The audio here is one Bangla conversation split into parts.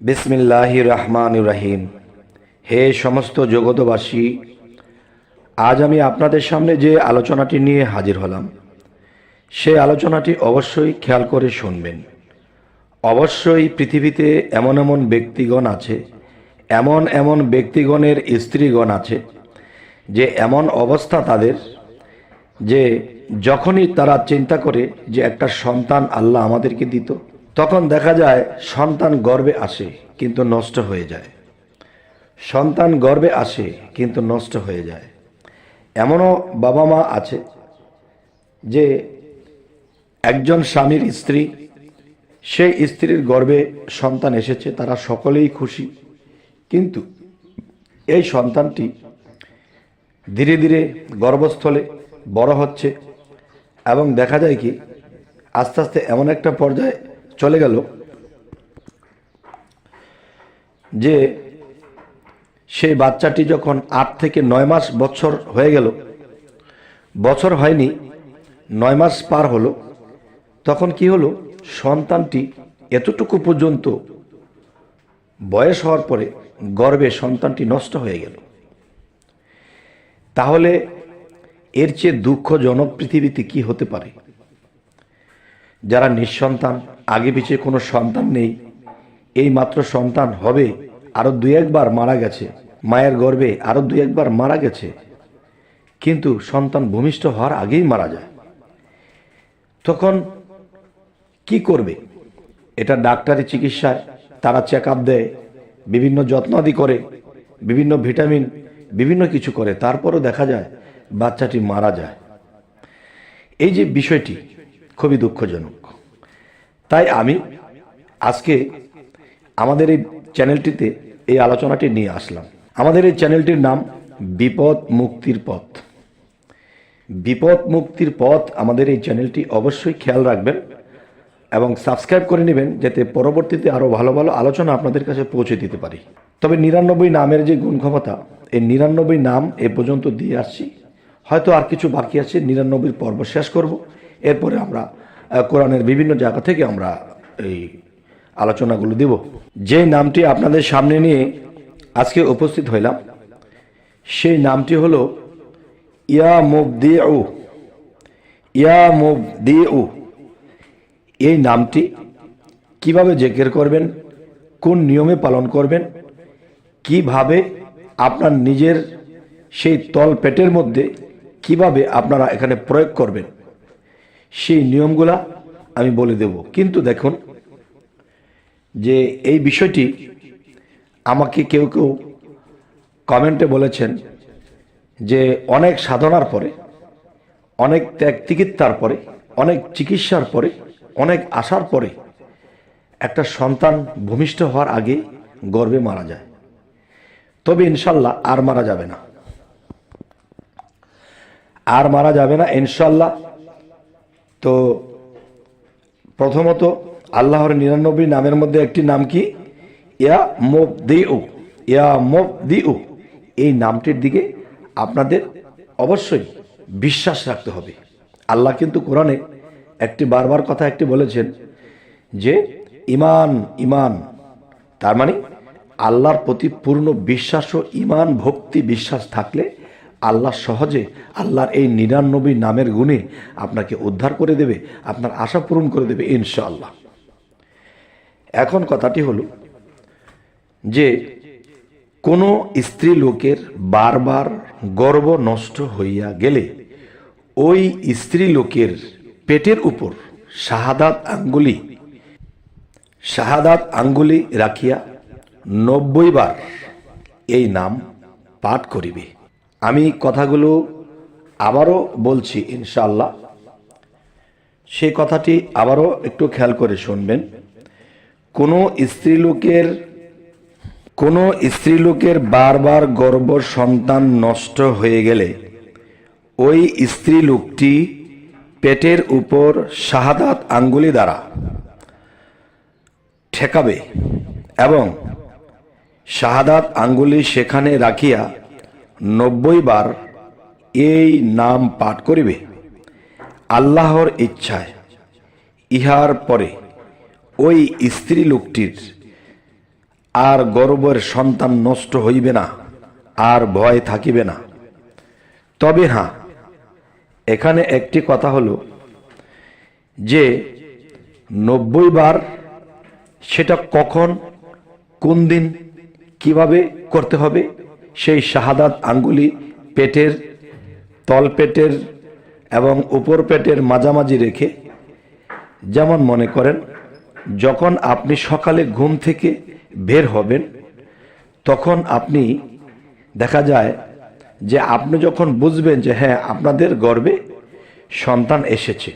বিসমিল্লাহ রহমান রাহিম। হে সমস্ত জগতবাসী আজ আমি আপনাদের সামনে যে আলোচনাটি নিয়ে হাজির হলাম, সে আলোচনাটি অবশ্যই খেয়াল করে শুনবেন। অবশ্যই পৃথিবীতে এমন এমন ব্যক্তিগণ আছে, এমন এমন ব্যক্তিগণের স্ত্রীগণ আছে, যে এমন অবস্থা তাদের, যে যখনই তারা চিন্তা করে যে একটা সন্তান আল্লাহ আমাদেরকে দিত তখন দেখা যায় সন্তান গর্বে আসে, কিন্তু নষ্ট হয়ে যায়। সন্তান গর্বে আসে, কিন্তু নষ্ট হয়ে যায়। এমনও বাবা মা আছে যে একজন স্বামীর স্ত্রী সেই স্ত্রীর গর্ভে সন্তান এসেছে, তারা সকলেই খুশি। কিন্তু এই সন্তানটি ধীরে ধীরে গর্ভস্থলে বড় হচ্ছে এবং দেখা যায় কি, আস্তে আস্তে এমন একটা পর্যায়ে চলে গেল যে সেই বাচ্চাটি যখন আট থেকে নয় মাস বছর হয়ে গেল, বছর হয়নি, নয় মাস পার হলো, তখন কি হলো? সন্তানটি এতটুকু পর্যন্ত বয়স হওয়ার পরে গর্ভে সন্তানটি নষ্ট হয়ে গেল। তাহলে এর চেয়ে দুঃখজনক পৃথিবীতে কি হতে পারে? যারা নিঃসন্তান আগে পিছিয়ে কোনো সন্তান নেই। এই মাত্র সন্তান হবে, আরও দুই একবার মারা গেছে। মায়ের গর্ভে আরও দুই একবার মারা গেছে। কিন্তু সন্তান ভূমিষ্ঠ হওয়ার আগেই মারা যায়। তখন কি করবে? এটা ডাক্তারি চিকিৎসায় তারা চেক আপ দেয়, বিভিন্ন যত্নাদি করে, বিভিন্ন ভিটামিন, বিভিন্ন কিছু করে। তারপরও দেখা যায় বাচ্চাটি মারা যায়। এই যে বিষয়টি খুবই দুঃখজনক। তাই আমি আজকে আমাদের এই চ্যানেলটিতে এই আলোচনাটি নিয়ে আসলাম। আমাদের এই চ্যানেলটির নাম বিপদ মুক্তির পথ। বিপদ মুক্তির পথ আমাদের এই চ্যানেলটি অবশ্যই খেয়াল রাখবেন এবং সাবস্ক্রাইব করে নেবেন যাতে পরবর্তীতে আরও ভালো ভালো আলোচনা আপনাদের কাছে পৌঁছে দিতে পারি। তবে নিরানব্বই নামের যে গুণ ক্ষমতা এই নিরানব্বই নাম এ পর্যন্ত দিয়ে আসছি। হয়তো আর কিছু বাকি আছে নিরানব্বই পর্ব শেষ করব। এরপরে আমরা কোরআনের বিভিন্ন জায়গা থেকে আমরা এই আলোচনাগুলো দেব। যে নামটি আপনাদের সামনে নিয়ে আজকে উপস্থিত হইলাম, সেই নামটি হলো ইয়া মুবদিউ। ইয়া মুবদিউ। এই নামটি কীভাবে জেকের করবেন, কোন নিয়মে পালন করবেন, কীভাবে আপনার নিজের সেই তল পেটের মধ্যে কীভাবে আপনারা এখানে প্রয়োগ করবেন সেই নিয়মগুলা আমি বলে দেব। কিন্তু দেখুন, যে এই বিষয়টি আমাকে কেউ কেউ কমেন্টে বলেছেন যে অনেক সাধনার পরে, অনেক ত্যাগ তিকিত্তার পরে, অনেক চিকিৎসার পরে, অনেক আসার পরে একটা সন্তান ভূমিষ্ঠ হওয়ার আগে গর্বে মারা যায়। তবে ইনশাল্লাহ আর মারা যাবে না। আর মারা যাবে না ইনশাল্লাহ। তো প্রথমত আল্লাহর নিরানব্বই নামের মধ্যে একটি নাম কি? ইয়া মোব দিউ ইয়া মোব দিউ এই নামটির দিকে আপনাদের অবশ্যই বিশ্বাস রাখতে হবে। আল্লাহ কিন্তু কোরআনে একটি বারবার কথা একটি বলেছেন যে, ইমান ইমান, তার মানে আল্লাহর প্রতি পূর্ণ বিশ্বাস ও ইমান ভক্তি বিশ্বাস থাকলে আল্লাহ সহজে আল্লাহর এই নিরানব্বই নামের গুণে আপনাকে উদ্ধার করে দেবে, আপনার আশা পূরণ করে দেবে ইনশাআল্লাহ। এখন কথাটি হলো যে কোনো স্ত্রী লোকের বারবার গর্ব নষ্ট হইয়া গেলে ওই স্ত্রী লোকের পেটের উপর শাহাদাত আঙ্গুলি শাহাদাত আঙ্গুলি রাখিয়া নব্বই বার এই নাম পাঠ করিবে। আমি কথাগুলো আবারও বলছি ইনশাল্লাহ সে কথাটি আবারও একটু খেয়াল করে শুনবেন। কোনো স্ত্রীলোকের কোনো স্ত্রীলোকের বারবার গর্ব সন্তান নষ্ট হয়ে গেলে ওই স্ত্রী লোকটি পেটের উপর শাহাদাত আঙ্গুলি দ্বারা ঠেকাবে এবং শাহাদাত আঙ্গুলি সেখানে রাখিয়া নব্বই বার এই নাম পাঠ করিবে। আল্লাহর ইচ্ছায়। ইহার পরে ওই স্ত্রী লোকটির আর গর্বের সন্তান নষ্ট হইবে না, আর ভয় থাকিবে না। তবে হ্যাঁ এখানে একটি কথা হলো যে, নব্বই বার সেটা কখন, কোন দিন, কীভাবে করতে হবে সেই শাহাদাত আঙ্গুলি পেটের তল পেটের এবং উপর পেটের মাঝামাঝি রেখে, যেমন মনে করেন, যখন আপনি সকালে ঘুম থেকে বের হবেন, তখন আপনি দেখা যায় যে আপনি যখন বুঝবেন যে হ্যাঁ আপনাদের গর্বে সন্তান এসেছে,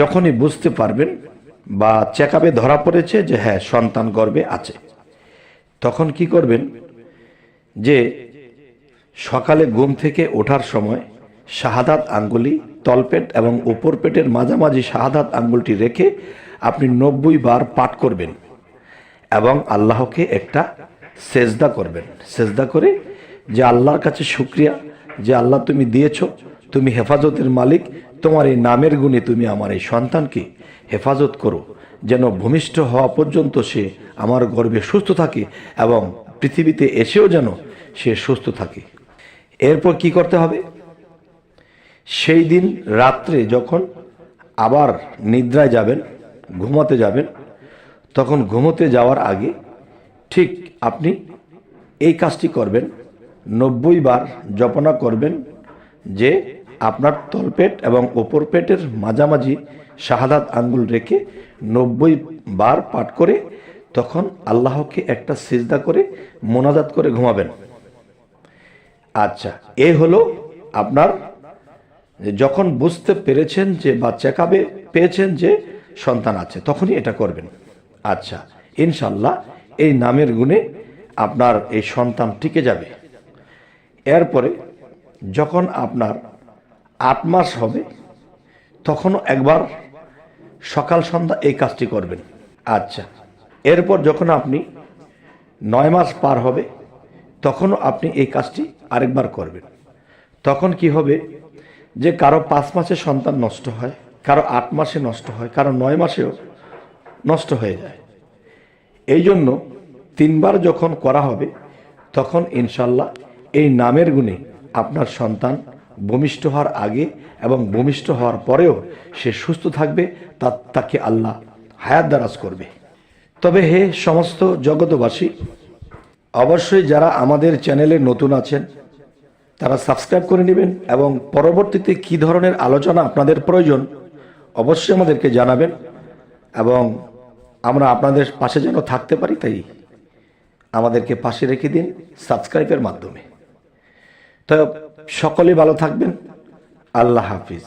যখনই বুঝতে পারবেন বা চেকআপে ধরা পড়েছে যে হ্যাঁ সন্তান গর্বে আছে, তখন কি করবেন? যে সকালে ঘুম থেকে ওঠার সময় শাহাদাত আঙ্গুলি, তলপেট এবং উপর পেটের মাঝামাঝি শাহাদাত আঙ্গুলটি রেখে আপনি নব্বই বার পাঠ করবেন এবং আল্লাহকে একটা সেজদা করবেন। সেজদা করে যে আল্লাহর কাছে শুক্রিয়া, যে আল্লাহ তুমি দিয়েছ, তুমি হেফাজতের মালিক, তোমার এই নামের গুণে তুমি আমার এই সন্তানকে হেফাজত করো। যেন ভূমিষ্ঠ হওয়া পর্যন্ত সে আমার গর্বে সুস্থ থাকে এবং পৃথিবীতে এসেও যেন সে সুস্থ থাকে। এরপর কি করতে হবে? সেই দিন রাত্রে যখন আবার নিদ্রায় যাবেন, ঘুমাতে যাবেন, তখন ঘুমোতে যাওয়ার আগে ঠিক আপনি এই কাজটি করবেন। নব্বই বার জপনা করবেন যে আপনার তলপেট এবং ওপর পেটের মাঝামাঝি শাহাদাত আঙ্গুল রেখে নব্বই বার পাঠ করে তখন আল্লাহকে একটা সিজদা করে মোনাজাত করে ঘুমাবেন। আচ্ছা এ হলো আপনার যখন বুঝতে পেরেছেন যে বা চেকাবে পেয়েছেন যে সন্তান আছে, তখনই এটা করবেন। আচ্ছা ইনশাল্লাহ এই নামের গুণে আপনার এই সন্তান টিকে যাবে। এরপরে যখন আপনার আট মাস হবে, তখনও একবার সকাল সন্ধ্যা এই কাজটি করবেন। আচ্ছা এরপর যখন আপনি নয় মাস পার হবে, তখনও আপনি এই কাজটি আরেকবার করবেন। তখন কি হবে যে কারও পাঁচ মাসে সন্তান নষ্ট হয়, কারও আট মাসে নষ্ট হয়, কারও নয় মাসেও নষ্ট হয়ে যায়। এই জন্য তিনবার যখন করা হবে, তখন ইনশাল্লাহ এই নামের গুণে আপনার সন্তান ভূমিষ্ঠ হওয়ার আগে এবং ভূমিষ্ঠ হওয়ার পরেও সে সুস্থ থাকবে, তা তাকে আল্লাহ হায়াত দারাজ করবে। তবে হে সমস্ত জগতবাসী অবশ্যই যারা আমাদের চ্যানেলে নতুন আছেন, তারা সাবস্ক্রাইব করে নেবেন এবং পরবর্তীতে কি ধরনের আলোচনা আপনাদের প্রয়োজন, অবশ্যই আমাদেরকে জানাবেন এবং আমরা আপনাদের পাশে যেন থাকতে পারি, তাই আমাদেরকে পাশে রেখে দিন সাবস্ক্রাইবের মাধ্যমে। তো সকলে ভালো থাকবেন। আল্লাহ হাফিজ।